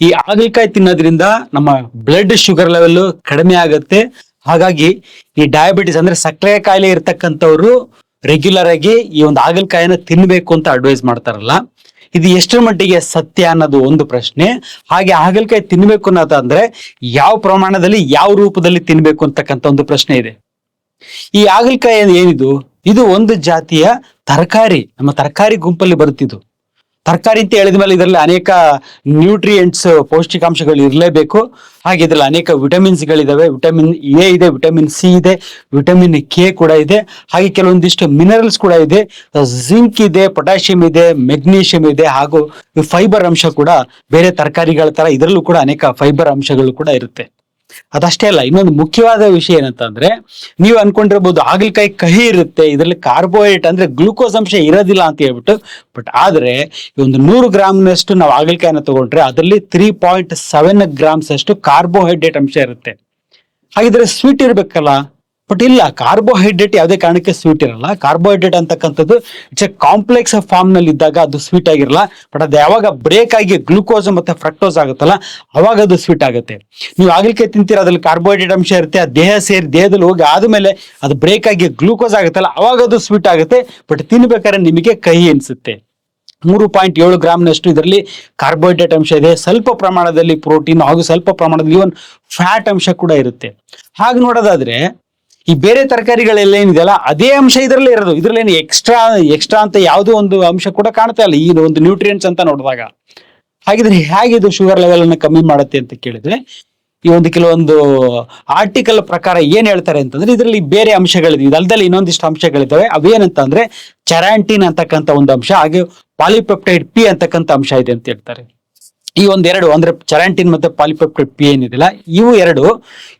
ಈ ಹಾಗಲಕಾಯಿ ತಿನ್ನೋದ್ರಿಂದ ನಮ್ಮ ಬ್ಲಡ್ ಶುಗರ್ ಲೆವೆಲ್ ಕಡಿಮೆ ಆಗುತ್ತೆ. ಹಾಗಾಗಿ ಈ ಡಯಾಬಿಟಿಸ್ ಅಂದ್ರೆ ಸಕ್ಕರೆ ಕಾಯಿಲೆ ಇರತಕ್ಕಂಥವ್ರು ರೆಗ್ಯುಲರ್ ಆಗಿ ಈ ಒಂದು ಹಾಗಲಕಾಯಿನ ತಿನ್ಬೇಕು ಅಂತ ಅಡ್ವೈಸ್ ಮಾಡ್ತಾರಲ್ಲ. ಇದು ಎಷ್ಟರ ಮಟ್ಟಿಗೆ ಸತ್ಯ ಅನ್ನೋದು ಒಂದು ಪ್ರಶ್ನೆ. ಹಾಗೆ ಹಾಗಲಕಾಯಿ ತಿನ್ಬೇಕು ಅನ್ನೋದಂದ್ರೆ ಯಾವ ಪ್ರಮಾಣದಲ್ಲಿ ಯಾವ ರೂಪದಲ್ಲಿ ತಿನ್ಬೇಕು ಅಂತಕ್ಕಂಥ ಒಂದು ಪ್ರಶ್ನೆ ಇದೆ. ಈ ಹಾಗಲಕಾಯಿ ಏನಿದು? ಇದು ಒಂದು ಜಾತಿಯ ತರಕಾರಿ. ನಮ್ಮ ತರಕಾರಿ ಗುಂಪಲ್ಲಿ ಬರುತ್ತಿದ್ದು. ತರಕಾರಿ ಅಂತ ಹೇಳಿದ ಮೇಲೆ ಇದರಲ್ಲಿ ಅನೇಕ ನ್ಯೂಟ್ರಿಯೆಂಟ್ಸ್ ಪೌಷ್ಟಿಕಾಂಶಗಳು ಇರಲೇಬೇಕು. ಹಾಗೆ ಇದರಲ್ಲಿ ಅನೇಕ ವಿಟಮಿನ್ಸ್ಗಳಿದಾವೆ ವಿಟಮಿನ್ ಎ ಇದೆ ವಿಟಮಿನ್ ಸಿ ಇದೆ ವಿಟಮಿನ್ ಕೆ ಕೂಡ ಇದೆ. ಹಾಗೆ ಕೆಲವೊಂದಿಷ್ಟು ಮಿನರಲ್ಸ್ ಕೂಡ ಇದೆ. ಜಿಂಕ್ ಇದೆ ಪೊಟ್ಯಾಷಿಯಂ ಇದೆ ಮೆಗ್ನೀಷಿಯಂ ಇದೆ. ಹಾಗೂ ಫೈಬರ್ ಅಂಶ ಕೂಡ ಬೇರೆ ತರಕಾರಿಗಳ ತರ ಇದರಲ್ಲೂ ಕೂಡ ಅನೇಕ ಫೈಬರ್ ಅಂಶಗಳು ಕೂಡ ಇರುತ್ತೆ. ಅದಷ್ಟೇ ಅಲ್ಲ, ಇನ್ನೊಂದು ಮುಖ್ಯವಾದ ವಿಷಯ ಏನಂತಂದ್ರೆ, ನೀವು ಅನ್ಕೊಂಡಿರ್ಬೋದು ಹಾಗಲಕಾಯಿ ಕಹಿ ಇರುತ್ತೆ, ಇದರಲ್ಲಿ ಕಾರ್ಬೋಹೈಡ್ರೇಟ್ ಅಂದ್ರೆ ಗ್ಲೂಕೋಸ್ ಅಂಶ ಇರೋದಿಲ್ಲ ಅಂತ ಹೇಳ್ಬಿಟ್ಟು ಬಟ್ ಆದ್ರೆ ಈ ಒಂದು ನೂರು ಗ್ರಾಮ್ನಷ್ಟು ನಾವು ಹಾಗಲಕಾಯಿನ ತಗೊಂಡ್ರೆ ಅದರಲ್ಲಿ ತ್ರೀ ಪಾಯಿಂಟ್ ಸೆವೆನ್ ಗ್ರಾಮ್ಸ್ ಅಷ್ಟು ಕಾರ್ಬೋಹೈಡ್ರೇಟ್ ಅಂಶ ಇರುತ್ತೆ. ಹಾಗಿದ್ರೆ ಸ್ವೀಟ್ ಇರ್ಬೇಕಲ್ಲ ಬಟ್ ಇಲ್ಲ ಕಾರ್ಬೋಹೈಡ್ರೇಟ್ ಯಾವುದೇ ಕಾರಣಕ್ಕೆ ಸ್ವೀಟ್ ಇರಲ್ಲ. ಕಾರ್ಬೋಹೈಡ್ರೇಟ್ ಅಂತಕ್ಕಂಥದ್ದು ಇಟ್ಸ್ ಎ ಕಾಂಪ್ಲೆಕ್ಸ್ ಫಾರ್ಮ್ನಲ್ಲಿ ಇದ್ದಾಗ ಅದು ಸ್ವೀಟ್ ಆಗಿರಲ್ಲ. ಬಟ್ ಅದು ಯಾವಾಗ ಬ್ರೇಕ್ ಆಗಿ ಗ್ಲೂಕೋಸ್ ಮತ್ತೆ ಫ್ರಕ್ಟೋಸ್ ಆಗುತ್ತಲ್ಲ, ಅವಾಗ ಅದು ಸ್ವೀಟ್ ಆಗುತ್ತೆ. ನೀವು ಆಗಲಿಕ್ಕೆ ತಿಂತೀರ, ಅದ್ರಲ್ಲಿ ಕಾರ್ಬೋಹೈಡ್ರೇಟ್ ಅಂಶ ಇರುತ್ತೆ, ಆ ದೇಹ ಸೇರಿ ದೇಹದಲ್ಲಿ ಹೋಗಿ ಆದ್ಮೇಲೆ ಅದು ಬ್ರೇಕ್ ಆಗಿ ಗ್ಲೂಕೋಸ್ ಆಗುತ್ತಲ್ಲ, ಅವಾಗ ಅದು ಸ್ವೀಟ್ ಆಗುತ್ತೆ. ಬಟ್ ತಿನ್ಬೇಕಾದ್ರೆ ನಿಮಗೆ ಕಹಿ ಅನಿಸುತ್ತೆ. ಮೂರು ಪಾಯಿಂಟ್ ಏಳು ಗ್ರಾಮ್ನಷ್ಟು ಇದರಲ್ಲಿ ಕಾರ್ಬೋಹೈಡ್ರೇಟ್ ಅಂಶ ಇದೆ. ಸ್ವಲ್ಪ ಪ್ರಮಾಣದಲ್ಲಿ ಪ್ರೋಟೀನ್ ಹಾಗೂ ಸ್ವಲ್ಪ ಪ್ರಮಾಣದಲ್ಲಿ ಇವನ್ ಫ್ಯಾಟ್ ಅಂಶ ಕೂಡ ಇರುತ್ತೆ. ಹಾಗೆ ನೋಡೋದಾದ್ರೆ ಈ ಬೇರೆ ತರಕಾರಿಗಳೆಲ್ಲ ಏನಿದೆಯಲ್ಲ, ಅದೇ ಅಂಶ ಇದರಲ್ಲೇ ಇರೋದು. ಇದರಲ್ಲಿ ಏನು ಎಕ್ಸ್ಟ್ರಾ ಎಕ್ಸ್ಟ್ರಾ ಅಂತ ಯಾವುದೋ ಒಂದು ಅಂಶ ಕೂಡ ಕಾಣ್ತಾ ಇಲ್ಲ ಈ ಒಂದು ನ್ಯೂಟ್ರಿಯೆಂಟ್ಸ್ ಅಂತ ನೋಡಿದಾಗ. ಹಾಗಿದ್ರೆ ಹೇಗೆ ಇದು ಶುಗರ್ ಲೆವೆಲ್ ಅನ್ನು ಕಮ್ಮಿ ಮಾಡುತ್ತೆ ಅಂತ ಕೇಳಿದ್ರೆ, ಈ ಒಂದು ಕೆಲವೊಂದು ಆರ್ಟಿಕಲ್ ಪ್ರಕಾರ ಏನ್ ಹೇಳ್ತಾರೆ ಅಂತಂದ್ರೆ, ಇದರಲ್ಲಿ ಬೇರೆ ಅಂಶಗಳಿದೆ. ಇದಲ್ದಲ್ಲಿ ಇನ್ನೊಂದಿಷ್ಟು ಅಂಶಗಳಿದ್ದಾವೆ. ಅವೇನಂತಂದ್ರೆ, ಚರಾಂಟಿನ್ ಅಂತಕ್ಕಂಥ ಒಂದು ಅಂಶ, ಹಾಗೆ ಪಾಲಿಪೆಪ್ಟೈಡ್ ಪಿ ಅಂತಕ್ಕಂಥ ಅಂಶ ಇದೆ ಅಂತ ಹೇಳ್ತಾರೆ. ಈ ಒಂದೆರಡು ಅಂದ್ರೆ ಚರಾಂಟಿನ್ ಮತ್ತೆ ಪಾಲಿಪೆಪ್ಟೈಡ್ ಪಿ ಏನಿದೆಯಲ್ಲ, ಇವು ಎರಡು,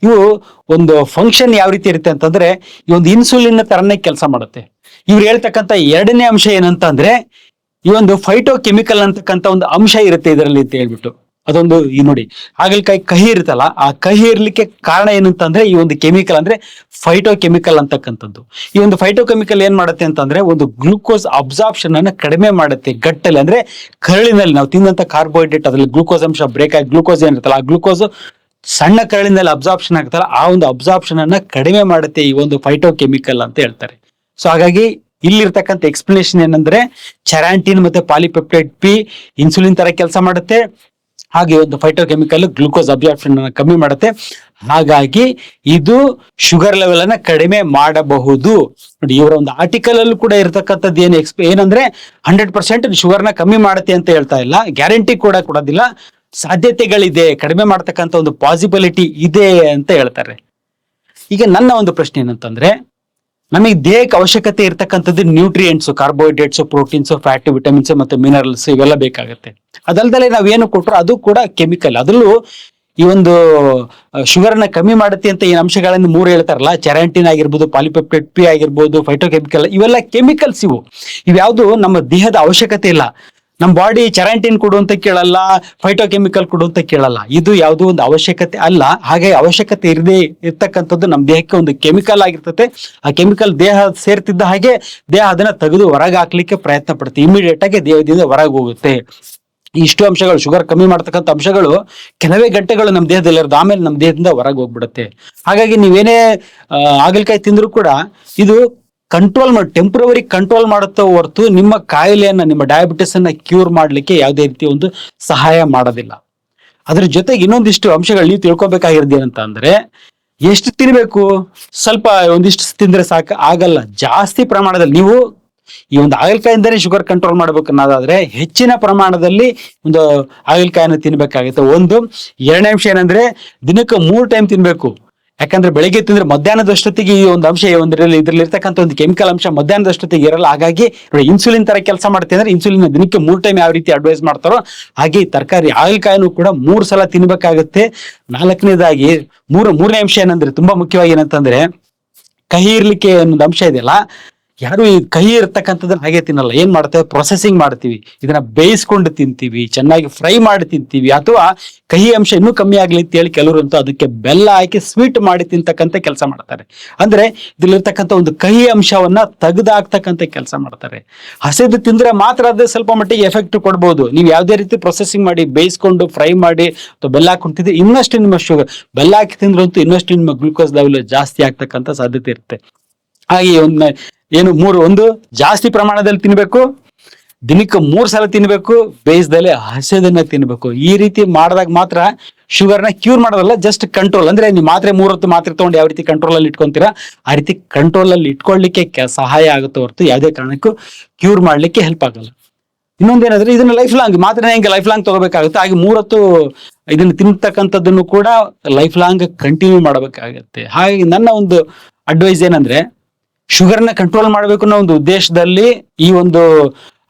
ಇವು ಒಂದು ಫಂಕ್ಷನ್ ಯಾವ ರೀತಿ ಇರುತ್ತೆ ಅಂತಂದ್ರೆ ಈ ಒಂದು ಇನ್ಸುಲಿನ್ ತರನೇ ಕೆಲಸ ಮಾಡುತ್ತೆ. ಇವ್ರು ಹೇಳ್ತಕ್ಕಂಥ ಎರಡನೇ ಅಂಶ ಏನಂತ ಅಂದ್ರೆ ಈ ಒಂದು ಫೈಟೋ ಕೆಮಿಕಲ್ ಅಂತಕ್ಕಂಥ ಒಂದು ಅಂಶ ಇರುತ್ತೆ ಇದರಲ್ಲಿ ಅಂತ ಹೇಳ್ಬಿಟ್ಟು. ಅದೊಂದು ಈ ನೋಡಿ, ಹಾಗಲಕಾಯಿ ಕಹಿ ಇರುತ್ತಲ್ಲ, ಆ ಕಹಿ ಇರ್ಲಿಕ್ಕೆ ಕಾರಣ ಏನಂತಂದ್ರೆ ಈ ಒಂದು ಕೆಮಿಕಲ್ ಅಂದ್ರೆ ಫೈಟೋ ಕೆಮಿಕಲ್ ಅಂತಕ್ಕಂಥದ್ದು. ಈ ಒಂದು ಫೈಟೋ ಕೆಮಿಕಲ್ ಏನ್ ಮಾಡುತ್ತೆ ಅಂತಂದ್ರೆ ಒಂದು ಗ್ಲೂಕೋಸ್ ಅಬ್ಸಾರ್ಪ್ಷನ್ ಅನ್ನ ಕಡಿಮೆ ಮಾಡುತ್ತೆ ಗಟ್ಟಲ್ಲಿ, ಅಂದ್ರೆ ಕರಳಿನಲ್ಲಿ. ನಾವು ತಿಂದಂತ ಕಾರ್ಬೋಹೈಡ್ರೇಟ್ ಅದ್ರಲ್ಲಿ ಗ್ಲೂಕೋಸ್ ಅಂಶ ಬ್ರೇಕ್ ಆಗಿ ಗ್ಲೂಕೋಸ್ ಏನಿರುತ್ತಲ್ಲ ಆ ಗ್ಲೂಕೋಸ್ ಸಣ್ಣ ಕರಳಿನಲ್ಲಿ ಅಬ್ಸಾರ್ಪ್ಷನ್ ಆಗುತ್ತಲ್ಲ ಆ ಒಂದು ಅಬ್ಸಾರ್ಪ್ಷನ್ ಅನ್ನ ಕಡಿಮೆ ಮಾಡುತ್ತೆ ಈ ಒಂದು ಫೈಟೋ ಕೆಮಿಕಲ್ ಅಂತ ಹೇಳ್ತಾರೆ. ಸೊ ಹಾಗಾಗಿ ಇಲ್ಲಿರ್ತಕ್ಕಂಥ ಎಕ್ಸ್ಪ್ಲನೇಷನ್ ಏನಂದ್ರೆ, ಚೆರಾಂಟಿನ್ ಮತ್ತೆ ಪಾಲಿಪೆಪ್ಟೈಡ್ ಪಿ ಇನ್ಸುಲಿನ್ ತರ ಕೆಲಸ ಮಾಡುತ್ತೆ. ಹಾಗೆ ಒಂದು ಫೈಟೋಕೆಮಿಕಲ್ ಗ್ಲೂಕೋಸ್ ಅಬ್ಸಾರ್ಪ್ಷನ್ ಅನ್ನು ಕಮ್ಮಿ ಮಾಡುತ್ತೆ. ಹಾಗಾಗಿ ಇದು ಶುಗರ್ ಲೆವೆಲ್ ಅನ್ನ ಕಡಿಮೆ ಮಾಡಬಹುದು. ನೋಡಿ, ಇವರ ಒಂದು ಆರ್ಟಿಕಲ್ ಅಲ್ಲೂ ಕೂಡ ಇರತಕ್ಕಂಥದ್ದು ಏನು ಎಕ್ಸ್ಪ್ ಏನಂದ್ರೆ ಹಂಡ್ರೆಡ್ ಪರ್ಸೆಂಟ್ ಶುಗರ್ನ ಕಮ್ಮಿ ಮಾಡುತ್ತೆ ಅಂತ ಹೇಳ್ತಾ ಇಲ್ಲ. ಗ್ಯಾರಂಟಿ ಕೂಡ ಕೊಡೋದಿಲ್ಲ. ಸಾಧ್ಯತೆಗಳಿದೆ. ಕಡಿಮೆ ಮಾಡ್ತಕ್ಕಂಥ ಒಂದು ಪಾಸಿಬಿಲಿಟಿ ಇದೆ ಅಂತ ಹೇಳ್ತಾರೆ. ಈಗ ನನ್ನ ಒಂದು ಪ್ರಶ್ನೆ ಏನಂತಂದ್ರೆ ನಮಗೆ ದೇಹಕ್ಕೆ ಅವಶ್ಯಕತೆ ಇರತಕ್ಕಂಥದ್ದು nutrients carbohydrates proteins fat vitamins ಮತ್ತೆ ಮಿನರಲ್ಸ್ ಇವೆಲ್ಲ ಬೇಕಾಗುತ್ತೆ. ಅದಲ್ದಲೆ ನಾವೇನು ಕೊಟ್ಟರು ಅದು ಕೂಡ ಕೆಮಿಕಲ್ ಅದರಲ್ಲೂ ಈ ಒಂದು ಶುಗರ್ನ ಕಮ್ಮಿ ಮಾಡುತ್ತೆ ಅಂತ ಏನು ಅಂಶಗಳನ್ನು ಮೂರು ಹೇಳ್ತಾರಲ್ಲ, ಚೆರಾಂಟಿನ್ ಆಗಿರ್ಬೋದು ಪಾಲಿಪೆಪ್ಟೈಡ್ ಪಿ ಆಗಿರ್ಬೋದು ಫೈಟೋಕೆಮಿಕಲ್ ಇವೆಲ್ಲ ಕೆಮಿಕಲ್ಸ್ ಇವು. ಇವ್ಯಾವುದು ನಮ್ಮ ದೇಹದ ಅವಶ್ಯಕತೆ ಇಲ್ಲ. ನಮ್ಮ ಬಾಡಿ ಚರಂಟಿನ್ ಕೊಡು ಅಂತ ಕೇಳಲ್ಲ ಫೈಟೋಕೆಮಿಕಲ್ ಕೊಡು ಅಂತ ಕೇಳಲ್ಲ. ಇದು ಯಾವುದೋ ಒಂದು ಅವಶ್ಯಕತೆ ಅಲ್ಲ. ಹಾಗೆ ಅವಶ್ಯಕತೆ ಇರದೇ ಇರ್ತಕ್ಕಂಥದ್ದು ನಮ್ಮ ದೇಹಕ್ಕೆ ಒಂದು ಕೆಮಿಕಲ್ ಆಗಿರ್ತದೆ ಆ ಕೆಮಿಕಲ್ ದೇಹ ಸೇರ್ತಿದ್ದ ಹಾಗೆ ದೇಹ ಅದನ್ನ ತೆಗೆದು ಹೊರಗೆ ಹಾಕ್ಲಿಕ್ಕೆ ಪ್ರಯತ್ನ ಪಡುತ್ತೆ. ಇಮಿಡಿಯೇಟ್ ಆಗಿ ದೇಹದಿಂದ ಹೊರಗೆ ಹೋಗುತ್ತೆ. ಇಷ್ಟು ಅಂಶಗಳು ಶುಗರ್ ಕಮ್ಮಿ ಮಾಡ್ತಕ್ಕಂಥ ಅಂಶಗಳು ಕೆಲವೇ ಗಂಟೆಗಳು ನಮ್ಮ ದೇಹದಲ್ಲಿ ಇರೋದು. ಆಮೇಲೆ ನಮ್ಮ ದೇಹದಿಂದ ಹೊರಗೆ ಹೋಗ್ಬಿಡುತ್ತೆ. ಹಾಗಾಗಿ ನೀವೇನೇ ಆ, ಹಾಗಲಕಾಯಿ ತಿಂದ್ರು ಕೂಡ ಇದು ಕಂಟ್ರೋಲ್ ಮಾಡಿ ಟೆಂಪ್ರವರಿ ಕಂಟ್ರೋಲ್ ಮಾಡುತ್ತೆ ಹೊರತು ನಿಮ್ಮ ಕಾಯಿಲೆಯನ್ನ, ನಿಮ್ಮ ಡಯಾಬಿಟಿಸ್ ಕ್ಯೂರ್ ಮಾಡಲಿಕ್ಕೆ ಯಾವುದೇ ರೀತಿ ಒಂದು ಸಹಾಯ ಮಾಡೋದಿಲ್ಲ. ಅದ್ರ ಜೊತೆಗೆ ಇನ್ನೊಂದಿಷ್ಟು ಅಂಶಗಳು ನೀವು ತಿಳ್ಕೊಬೇಕಾಗಿರೋದು ಏನಂತ ಅಂದ್ರೆ, ಎಷ್ಟು ತಿನ್ಬೇಕು? ಸ್ವಲ್ಪ ಒಂದಿಷ್ಟು ತಿಂದ್ರೆ ಸಾಕು, ಆಗಲ್ಲ. ಜಾಸ್ತಿ ಪ್ರಮಾಣದಲ್ಲಿ ನೀವು ಈ ಒಂದು ಹಾಗಲಕಾಯಿಂದನೇ ಶುಗರ್ ಕಂಟ್ರೋಲ್ ಮಾಡ್ಬೇಕು ಅನ್ನೋದಾದ್ರೆ ಹೆಚ್ಚಿನ ಪ್ರಮಾಣದಲ್ಲಿ ಒಂದು ಹಾಗಲಕಾಯಿನ ತಿನ್ಬೇಕಾಗುತ್ತೆ. ಒಂದು, ಎರಡನೇ ಅಂಶ ಏನಂದ್ರೆ ದಿನಕ್ಕೆ ಮೂರು ಟೈಮ್ ತಿನ್ಬೇಕು. ಯಾಕಂದ್ರೆ ಬೆಳಗ್ಗೆ ತಿಂದ್ರೆ ಮಧ್ಯಾಹ್ನದಷ್ಟೊತ್ತಿಗೆ ಈ ಒಂದು ಅಂಶ ಒಂದರಲ್ಲಿ ಇದ್ರಲ್ಲಿ ಇರ್ತಕ್ಕಂಥ ಒಂದು ಕೆಮಿಕಲ್ ಅಂಶ ಮಧ್ಯಾಹ್ನದಷ್ಟೊತ್ತಿಗೆ ಇರಲ್ಲ. ಹಾಗಾಗಿ ನೋಡಿ ಇನ್ಸುಲಿನ್ ತರ ಕೆಲಸ ಮಾಡ್ತೀವಿ ಅಂದ್ರೆ ಇನ್ಸುಲಿನ್ ದಿನಕ್ಕೆ ಮೂರು ಟೈಮ್ ಯಾವ ರೀತಿ ಅಡ್ವೈಸ್ ಮಾಡ್ತಾರೋ ಹಾಗೆ ತರಕಾರಿ, ಹಾಗಲಕಾಯಿನೂ ಕೂಡ ಮೂರು ಸಲ ತಿನ್ಬೇಕಾಗುತ್ತೆ. ನಾಲ್ಕನೇದಾಗಿ ಮೂರು ಮೂರನೇ ಅಂಶ ಏನಂದ್ರೆ, ತುಂಬಾ ಮುಖ್ಯವಾಗಿ ಏನಂತಂದ್ರೆ ಕಹಿ ಇರ್ಲಿಕ್ಕೆ ಅನ್ನೋದು ಅಂಶ ಇದೆಯಲ್ಲ ಯಾರು ಈ ಕಹಿ ಇರ್ತಕ್ಕಂಥದ್ದನ್ನ ಹಾಗೆ ತಿನ್ನಲ್ಲ. ಏನ್ ಮಾಡ್ತೇವೆ? ಪ್ರೊಸೆಸಿಂಗ್ ಮಾಡ್ತೀವಿ. ಇದನ್ನ ಬೇಯಿಸ್ಕೊಂಡು ತಿಂತೀವಿ. ಚೆನ್ನಾಗಿ ಫ್ರೈ ಮಾಡಿ ತಿಂತೀವಿ. ಅಥವಾ ಕಹಿ ಅಂಶ ಇನ್ನೂ ಕಮ್ಮಿ ಆಗ್ಲಿ ಅಂತ ಹೇಳಿ ಕೆಲವರು ಅಂತೂ ಅದಕ್ಕೆ ಬೆಲ್ಲ ಹಾಕಿ ಸ್ವೀಟ್ ಮಾಡಿ ತಿಂತಕ್ಕಂಥ ಕೆಲಸ ಮಾಡ್ತಾರೆ. ಅಂದ್ರೆ ಇದ್ರಲ್ಲಿರ್ತಕ್ಕಂಥ ಒಂದು ಕಹಿ ಅಂಶವನ್ನ ತೆಗೆದಾಕ್ತಕ್ಕಂಥ ಕೆಲಸ ಮಾಡ್ತಾರೆ. ಹಸಿದು ತಿಂದ್ರೆ ಮಾತ್ರ ಅದು ಸ್ವಲ್ಪ ಮಟ್ಟಿಗೆ ಎಫೆಕ್ಟ್ ಕೊಡ್ಬೋದು. ನೀವು ಯಾವುದೇ ರೀತಿ ಪ್ರೊಸೆಸಿಂಗ್ ಮಾಡಿ, ಬೇಯಿಸ್ಕೊಂಡು ಫ್ರೈ ಮಾಡಿ ಅಥವಾ ಬೆಲ್ಲ ಹಾಕೊಂತಿದ್ರೆ ತಿಂದ್ರೆ ಇನ್ನಷ್ಟು ನಿಮ್ಮ ಶುಗರ್ ಬೆಲ್ಲ ಹಾಕಿ ತಿಂದ್ರಂತೂ ಇನ್ನಷ್ಟು ನಿಮ್ಮ ಗ್ಲೂಕೋಸ್ ಲೆವೆಲ್ ಜಾಸ್ತಿ ಆಗ್ತಕ್ಕಂಥ ಸಾಧ್ಯತೆ ಇರುತ್ತೆ. ಹಾಗೆ ಒಂದು ಏನು ಮೂರು, ಒಂದು, ಜಾಸ್ತಿ ಪ್ರಮಾಣದಲ್ಲಿ ತಿನ್ಬೇಕು, ದಿನಕ್ಕೆ ಮೂರು ಸಲ ತಿನ್ಬೇಕು, ಬೇಯಿಸ್ದಲೆ ಹಸಿದನ್ನ ತಿನ್ಬೇಕು. ಈ ರೀತಿ ಮಾಡಿದಾಗ ಮಾತ್ರ ಶುಗರ್ನ ಕ್ಯೂರ್ ಮಾಡೋದಲ್ಲ ಜಸ್ಟ್ ಕಂಟ್ರೋಲ್ ಅಂದ್ರೆ ನೀವು ಮಾತ್ರೆ ಮೂರೊತ್ತು ಮಾತ್ರೆ ತಗೊಂಡು ಯಾವ ರೀತಿ ಕಂಟ್ರೋಲ್ ಅಲ್ಲಿ ಇಟ್ಕೊಂತೀರಾ, ಆ ರೀತಿ ಕಂಟ್ರೋಲ್ ಅಲ್ಲಿ ಇಟ್ಕೊಳ್ಳಿಕ್ಕೆ ಸಹಾಯ ಆಗುತ್ತೆ ಹೊರತು ಯಾವುದೇ ಕಾರಣಕ್ಕೂ ಕ್ಯೂರ್ ಮಾಡ್ಲಿಕ್ಕೆ ಹೆಲ್ಪ್ ಆಗಲ್ಲ. ಇನ್ನೊಂದೇನಂದ್ರೆ ಇದನ್ನ ಲೈಫ್ ಲಾಂಗ್ ಮಾತ್ರ ಹೆಂಗೆ ಲೈಫ್ ಲಾಂಗ್ ತಗೋಬೇಕಾಗುತ್ತೆ, ಹಾಗೆ ಮೂರತ್ತು ಇದನ್ನ ತಿಂತಕ್ಕಂಥದ್ದನ್ನು ಕೂಡ ಲೈಫ್ ಲಾಂಗ್ ಕಂಟಿನ್ಯೂ ಮಾಡಬೇಕಾಗತ್ತೆ. ಹಾಗಾಗಿ ನನ್ನ ಒಂದು ಅಡ್ವೈಸ್ ಏನಂದ್ರೆ ಶುಗರ್ನ ಕಂಟ್ರೋಲ್ ಮಾಡಬೇಕು ಅನ್ನೋ ಒಂದು ಉದ್ದೇಶದಲ್ಲಿ ಈ ಒಂದು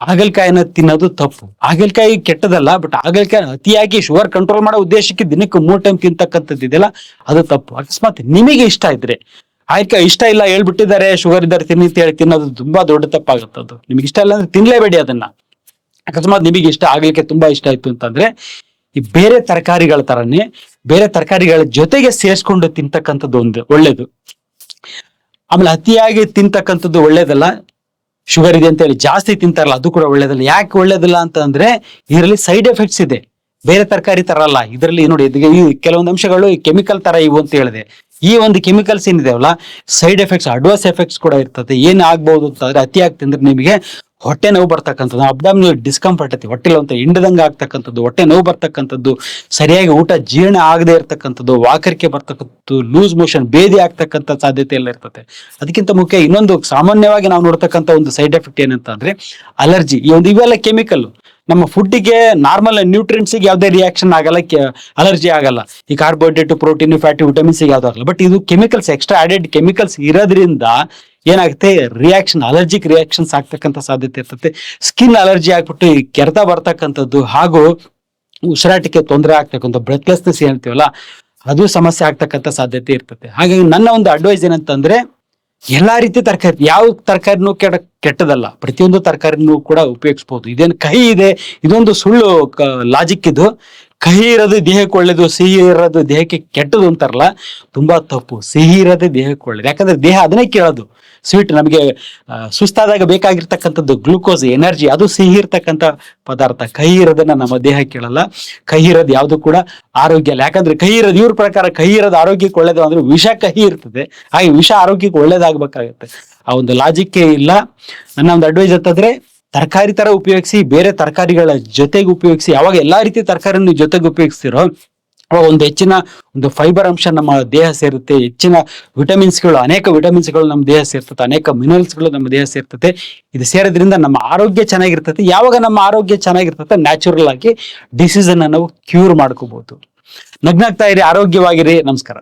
ಹಾಗಲಕಾಯಿನ ತಿನ್ನೋದು ತಪ್ಪು. ಹಾಗಲಕಾಯಿ ಕೆಟ್ಟದಲ್ಲ ಬಟ್ ಹಾಗಲಕಾಯಿ ಅತಿಯಾಗಿ ಶುಗರ್ ಕಂಟ್ರೋಲ್ ಮಾಡೋ ಉದ್ದೇಶಕ್ಕೆ ದಿನಕ್ಕೆ ಮೂರ್ ಟೈಮ್ ತಿಂತಕ್ಕಂಥದ್ದು ಇದೆಯಲ್ಲ, ಅದು ತಪ್ಪು. ಅಕಸ್ಮಾತ್ ನಿಮಗೆ ಇಷ್ಟ ಇದ್ರೆ ಆಯ್ಕೆ ಇಷ್ಟ ಇಲ್ಲ ಹೇಳ್ಬಿಟ್ಟಿದ್ದಾರೆ ಶುಗರ್ ಇದ್ದಾರೆ, ತಿನ್ನಿ ಅಂತ ಹೇಳಿ ತಿನ್ನೋದು ತುಂಬಾ ದೊಡ್ಡ ತಪ್ಪಾಗುತ್ತದ್ದು ನಿಮ್ಗೆ ನಿಮಗೆ ಇಷ್ಟ ಇಲ್ಲ ಅಂದ್ರೆ ತಿನ್ಲೇಬೇಡಿ ಅದನ್ನ. ಅಕಸ್ಮಾತ್ ನಿಮಗೆ ಇಷ್ಟ ಆಗ್ಲಿಕ್ಕೆ ತುಂಬಾ ಇಷ್ಟ ಆಯ್ತು ಅಂತಂದ್ರೆ, ಈ ಬೇರೆ ತರಕಾರಿಗಳ ತರನೇ, ಬೇರೆ ತರಕಾರಿಗಳ ಜೊತೆಗೆ ಸೇರಿಸ್ಕೊಂಡು ತಿಂತಕ್ಕಂಥದ್ದು ಒಂದು ಒಳ್ಳೇದು. ಆಮೇಲೆ ಅತಿಯಾಗಿ ತಿಂತಕ್ಕಂಥದ್ದು ಒಳ್ಳೇದಲ್ಲ? ಶುಗರ್ ಇದೆ ಅಂತ ಹೇಳಿ ಜಾಸ್ತಿ ತಿಂತಾರಲ್ಲ, ಅದು ಕೂಡ ಒಳ್ಳೇದಲ್ಲ. ಯಾಕೆ ಒಳ್ಳೇದಲ್ಲ ಅಂತಂದ್ರೆ ಇದರಲ್ಲಿ ಸೈಡ್ ಎಫೆಕ್ಟ್ಸ್ ಇದೆ. ಬೇರೆ ತರಕಾರಿ ತರಲ್ಲ ಇದರಲ್ಲಿ ನೋಡಿ ಈ ಕೆಲವೊಂದು ಅಂಶಗಳು ಕೆಮಿಕಲ್ ತರ ಇವು ಅಂತ ಹೇಳಿದೆ. ಈ ಒಂದು ಕೆಮಿಕಲ್ಸ್ ಏನಿದೆಯಲ್ಲ ಸೈಡ್ ಎಫೆಕ್ಟ್ಸ್ ಅಡ್ವರ್ಸ್ ಎಫೆಕ್ಟ್ಸ್ ಕೂಡ ಇರ್ತದೆ. ಏನ್ ಆಗ್ಬಹುದು ಅಂತಂದ್ರೆ ಅತಿಯಾಗಿ ತಿಂದ್ರೆ ನಿಮಗೆ ಹೊಟ್ಟೆ ನೋವು ಬರ್ತಕ್ಕಂಥದ್ದು ಅಬ್ಡಾಮಿನಲ್ ಡಿಸ್ಕಂಫರ್ಟ್ ಐತಿ, ಹೊಟ್ಟೆಲಿ ಅಂತ ಹಿಂಡದಂಗ ಆಗ್ತಕ್ಕಂಥದ್ದು, ಹೊಟ್ಟೆ ನೋವು ಬರ್ತಕ್ಕಂಥದ್ದು, ಸರಿಯಾಗಿ ಊಟ ಜೀರ್ಣ ಆಗದೆ ಇರ್ತಕ್ಕಂಥದ್ದು, ವಾಕರಿಕೆ ಬರ್ತಕ್ಕಂಥದ್ದು ಲೂಸ್ ಮೋಷನ್ ಬೇದಿ ಆಗ್ತಕ್ಕಂಥ ಸಾಧ್ಯತೆ ಎಲ್ಲ ಇರ್ತದೆ ಅದಕ್ಕಿಂತ ಮುಖ್ಯ ಇನ್ನೊಂದು ಸಾಮಾನ್ಯವಾಗಿ ನಾವು ನೋಡ್ತಕ್ಕಂಥ ಒಂದು ಸೈಡ್ ಎಫೆಕ್ಟ್ ಏನಂತ ಅಂದ್ರೆ ಅಲರ್ಜಿ ಈ ಒಂದು ಇವೆಲ್ಲ ಕೆಮಿಕಲ್ ನಮ್ಮ ಫುಡ್ಡಿಗೆ ನಾರ್ಮಲ್ ನ್ಯೂಟ್ರಿಯೆಂಟ್ಸಿಗೆ ಯಾವುದೇ ರಿಯಾಕ್ಷನ್ ಆಗಲ್ಲ ಅಲರ್ಜಿ ಆಗಲ್ಲ. ಈ ಕಾರ್ಬೋಹೈಡ್ರೇಟ್ ಪ್ರೋಟೀನ್ ಫ್ಯಾಟಿ ವಿಟಮಿನ್ಸ್ಗೆ ಯಾವ್ದು ಆಗಲ್ಲ. ಬಟ್ ಇದು ಕೆಮಿಕಲ್ಸ್ ಎಕ್ಸ್ಟ್ರಾ ಆಡೆಡ್ ಕೆಮಿಕಲ್ಸ್ ಇರೋದ್ರಿಂದ ಏನಾಗುತ್ತೆ? ರಿಯಾಕ್ಷನ್ ಅಲರ್ಜಿಕ್ ರಿಯಾಕ್ಷನ್ಸ್ ಆಗ್ತಕ್ಕಂಥ ಸಾಧ್ಯತೆ ಇರ್ತದೆ ಸ್ಕಿನ್ ಅಲರ್ಜಿ ಆಗ್ಬಿಟ್ಟು ಕೆರೆತ ಬರ್ತಕ್ಕಂಥದ್ದು ಹಾಗೂ ಉಸಿರಾಟಕ್ಕೆ ತೊಂದರೆ ಆಗ್ತಕ್ಕಂಥ ಬ್ರೆತ್ಲೆಸ್ನೆಸ್ ಏನಂತೀವಲ್ಲ, ಅದು ಸಮಸ್ಯೆ ಆಗ್ತಕ್ಕಂಥ ಸಾಧ್ಯತೆ ಇರ್ತದೆ ಹಾಗಾಗಿ ನನ್ನ ಒಂದು ಅಡ್ವೈಸ್ ಏನಂತಂದ್ರೆ, ಎಲ್ಲಾ ರೀತಿ ತರಕಾರಿ, ಯಾವ ತರಕಾರಿನೂ ಕೆಡ, ಕೆಟ್ಟದಲ್ಲ. ಪ್ರತಿಯೊಂದು ತರಕಾರಿನೂ ಕೂಡ ಉಪಯೋಗಿಸ್ಬೋದು. ಇದೇನು ಕಹಿ ಇದೆ, ಇದೊಂದು ಸುಳ್ಳು ಲಾಜಿಕ್ ಇದು. ಕಹಿ ಇರೋದು ದೇಹಕ್ಕೆ ಒಳ್ಳೇದು, ಸಿಹಿ ಇರೋದು ದೇಹಕ್ಕೆ ಕೆಟ್ಟದು ಅಂತಾರಲ್ಲ, ತುಂಬಾ ತಪ್ಪು. ಸಿಹಿ ಇರೋದೇ ದೇಹಕ್ಕೆ ಒಳ್ಳೇದು. ಯಾಕಂದ್ರೆ ದೇಹ ಅದನ್ನೇ ಕೇಳೋದು. ಸ್ವೀಟ್ ನಮಗೆ ಸುಸ್ತಾದಾಗ ಬೇಕಾಗಿರ್ತಕ್ಕಂಥದ್ದು ಗ್ಲೂಕೋಸ್ ಎನರ್ಜಿ ಅದು ಸಿಹಿ ಇರ್ತಕ್ಕಂಥ ಪದಾರ್ಥ. ಕಹಿ ಇರೋದನ್ನ ನಮ್ಮ ದೇಹ ಕೇಳಲ್ಲ. ಕಹಿ ಇರೋದು ಯಾವುದು ಕೂಡ ಆರೋಗ್ಯ ಅಲ್ಲ. ಯಾಕಂದ್ರೆ ಕಹಿ ಇರೋದು, ಇವ್ರ ಪ್ರಕಾರ ಕಹಿ ಇರೋದು ಆರೋಗ್ಯಕ್ಕೆ ಒಳ್ಳೇದು ಅಂದ್ರೆ ವಿಷ ಕಹಿ ಇರ್ತದೆ. ಹಾಗೆ ವಿಷ ಆರೋಗ್ಯಕ್ಕೆ ಒಳ್ಳೇದಾಗಬೇಕಾಗುತ್ತೆ. ಆ ಒಂದು ಲಾಜಿಕ್ಕೇ ಇಲ್ಲ. ನನ್ನ ಒಂದು ಅಡ್ವೈಸ್ ಅಂತಂದ್ರೆ ತರಕಾರಿ ತರ ಉಪಯೋಗಿಸಿ, ಬೇರೆ ತರಕಾರಿಗಳ ಜೊತೆಗೆ ಉಪಯೋಗಿಸಿ, ಯಾವಾಗ ಎಲ್ಲಾ ರೀತಿ ತರಕಾರಿನ ಜೊತೆಗೆ ಉಪಯೋಗಿಸ್ತಿರೋ ಒಂದು ಹೆಚ್ಚಿನ ಒಂದು ಫೈಬರ್ ಅಂಶ ನಮ್ಮ ದೇಹ ಸೇರುತ್ತೆ, ಹೆಚ್ಚಿನ ವಿಟಮಿನ್ಸ್ಗಳು ಅನೇಕ ವಿಟಮಿನ್ಸ್ಗಳು ನಮ್ಮ ದೇಹ ಸೇರ್ತದೆ, ಅನೇಕ ಮಿನರಲ್ಸ್ಗಳು ನಮ್ಮ ದೇಹ ಸೇರ್ತದೆ. ಇದು ಸೇರೋದ್ರಿಂದ ನಮ್ಮ ಆರೋಗ್ಯ ಚೆನ್ನಾಗಿರ್ತದೆ. ಯಾವಾಗ ನಮ್ಮ ಆರೋಗ್ಯ ಚೆನ್ನಾಗಿರ್ತದೆ ನ್ಯಾಚುರಲ್ ಆಗಿ ಡಿಸೀಸ್ ಅನ್ನ ನಾವು ಕ್ಯೂರ್ ಮಾಡ್ಕೋಬಹುದು ನಗ್ನಾಗ್ತಾ ಇರಿ, ಆರೋಗ್ಯವಾಗಿರಿ. ನಮಸ್ಕಾರ.